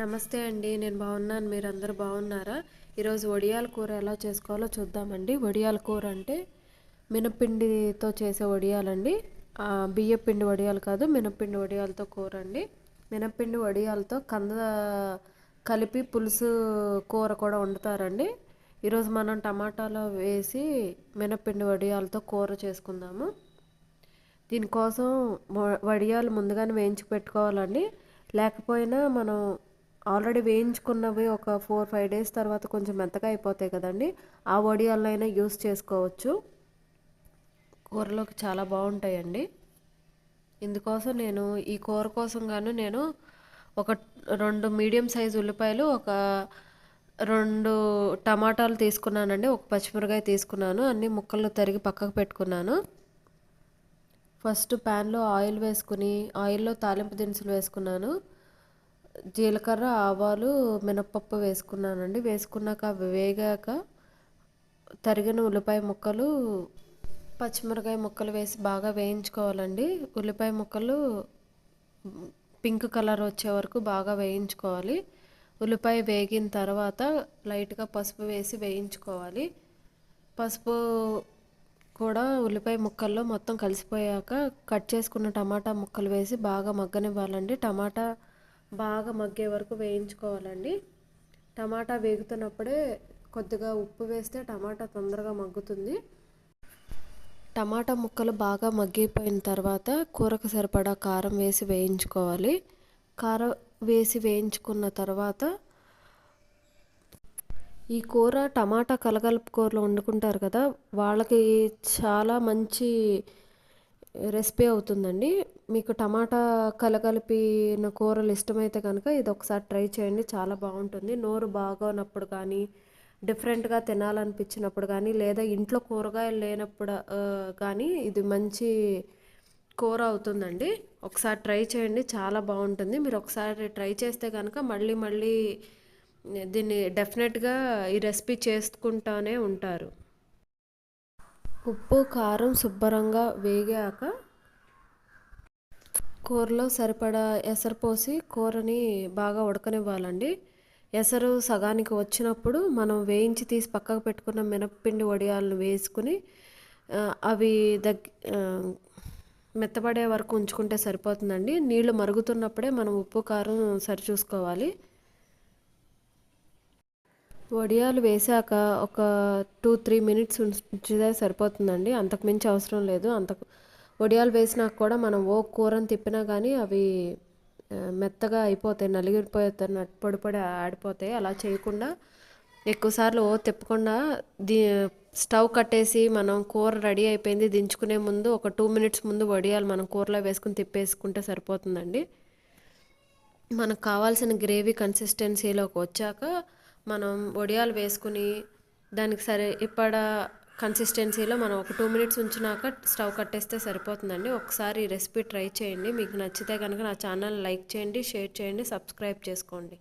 నమస్తే అండి నేను బాగున్నాను మీరు అందరు బాగున్నారా? ఈరోజు వడియాల కూర ఎలా చేసుకోవాలో చూద్దామండి. వడియాల కూర అంటే మినపిండితో చేసే వడియాలండి. బియ్యపిండి వడియాలు కాదు మినపిండి వడియాలతో కూర అండి. మినపిండి వడియాలతో కంద కలిపి పులుసు కూర కూడా వండుతారండి. ఈరోజు మనం టమాటాలో వేసి మినపిండి వడియాలతో కూర చేసుకుందాము. దీనికోసం వడియాలు ముందుగానే వేయించి పెట్టుకోవాలండి. లేకపోయినా మనం ఆల్రెడీ వేయించుకున్నవి ఒక ఫోర్ ఫైవ్ డేస్ తర్వాత కొంచెం మెత్తగా అయిపోతాయి కదండి. ఆ వడియాలైనా యూస్ చేసుకోవచ్చు. కూరలోకి చాలా బాగుంటాయండి. ఇందుకోసం నేను ఈ కూర కోసం గాను నేను ఒక రెండు మీడియం సైజు ఉల్లిపాయలు ఒక రెండు టమాటాలు తీసుకున్నానండి. ఒక పచ్చిమిరకాయ తీసుకున్నాను. అన్ని ముక్కలు తరిగి పక్కకు పెట్టుకున్నాను. ఫస్ట్ ప్యాన్లో ఆయిల్ వేసుకుని ఆయిల్లో తాలింపు దినుసులు వేసుకున్నాను. జీలకర్ర ఆవాలు మినప్పప్పు వేసుకున్నానండి. వేసుకున్నాక అవి వేగాక తరిగిన ఉల్లిపాయ ముక్కలు పచ్చిమిరకాయ ముక్కలు వేసి బాగా వేయించుకోవాలండి. ఉల్లిపాయ ముక్కలు పింక్ కలర్ వచ్చే వరకు బాగా వేయించుకోవాలి. ఉల్లిపాయ వేగిన తర్వాత లైట్గా పసుపు వేసి వేయించుకోవాలి. పసుపు కూడా ఉల్లిపాయ ముక్కల్లో మొత్తం కలిసిపోయాక కట్ చేసుకున్న టమాటా ముక్కలు వేసి బాగా మగ్గనివ్వాలండి. టమాటా బాగా మగ్గే వరకు వేయించుకోవాలండి. టమాటా వేగుతున్నప్పుడే కొద్దిగా ఉప్పు వేస్తే టమాటా తొందరగా మగ్గుతుంది. టమాటా ముక్కలు బాగా మగ్గిపోయిన తర్వాత కూరకు సరిపడా కారం వేసి వేయించుకోవాలి. కారం వేసి వేయించుకున్న తర్వాత ఈ కూర టమాటా కలగలుపు కూరలో వండుకుంటారు కదా వాళ్ళకి చాలా మంచి రెసిపీ అవుతుందండి. మీకు టమాటా కలగలిపిన కూరలు ఇష్టమైతే కనుక ఇది ఒకసారి ట్రై చేయండి. చాలా బాగుంటుంది. నోరు బాగోనప్పుడు కానీ డిఫరెంట్గా తినాలనిపించినప్పుడు కానీ లేదా ఇంట్లో కూరగాయలు లేనప్పుడు కానీ ఇది మంచి కూర అవుతుందండి. ఒకసారి ట్రై చేయండి. చాలా బాగుంటుంది. మీరు ఒకసారి ట్రై చేస్తే కనుక మళ్ళీ మళ్ళీ దీన్ని డెఫినెట్గా ఈ రెసిపీ చేసుకుంటానే ఉంటారు. ఉప్పు కారం శుభ్రంగా వేగాక కూరలో సరిపడా ఎసరు పోసి కూరని బాగా ఉడకనివ్వాలండి. ఎసరు సగానికి వచ్చినప్పుడు మనం వేయించి తీసి పక్కకు పెట్టుకున్న మినప్పిండి వడియాలను వేసుకుని అవి దగ్ మెత్తపడే వరకు ఉంచుకుంటే సరిపోతుందండి. నీళ్ళు మరుగుతున్నప్పుడే మనం ఉప్పు కారం సరిచూసుకోవాలి. వడియాలు వేసాక ఒక టూ త్రీ మినిట్స్ ఉంచితే సరిపోతుందండి. అంతకుమించి అవసరం లేదు. అంత వడియాలు వేసినాక కూడా మనం ఓ కూరని తిప్పినా కానీ అవి మెత్తగా అయిపోతాయి నలిగిపోతాయి పొడి పొడి ఆడిపోతాయి. అలా చేయకుండా ఎక్కువసార్లు ఓ తిప్పకుండా దీ స్టవ్ కట్టేసి మనం కూర రెడీ అయిపోయింది దించుకునే ముందు ఒక టూ మినిట్స్ ముందు వడియాలు మనం కూరలో వేసుకుని తిప్పేసుకుంటే సరిపోతుందండి. మనకు కావాల్సిన గ్రేవీ కన్సిస్టెన్సీలోకి వచ్చాక మనం వడియాలు వేసుకుని దానికి సరే ఇప్పడ కన్సిస్టెన్సీలో మనం ఒక టూ మినిట్స్ ఉంచినాక స్టవ్ కట్టేస్తే సరిపోతుందండి. ఒకసారి ఈ రెసిపీ ట్రై చేయండి. మీకు నచ్చితే కనుక నా ఛానల్ లైక్ చేయండి షేర్ చేయండి సబ్స్క్రైబ్ చేసుకోండి.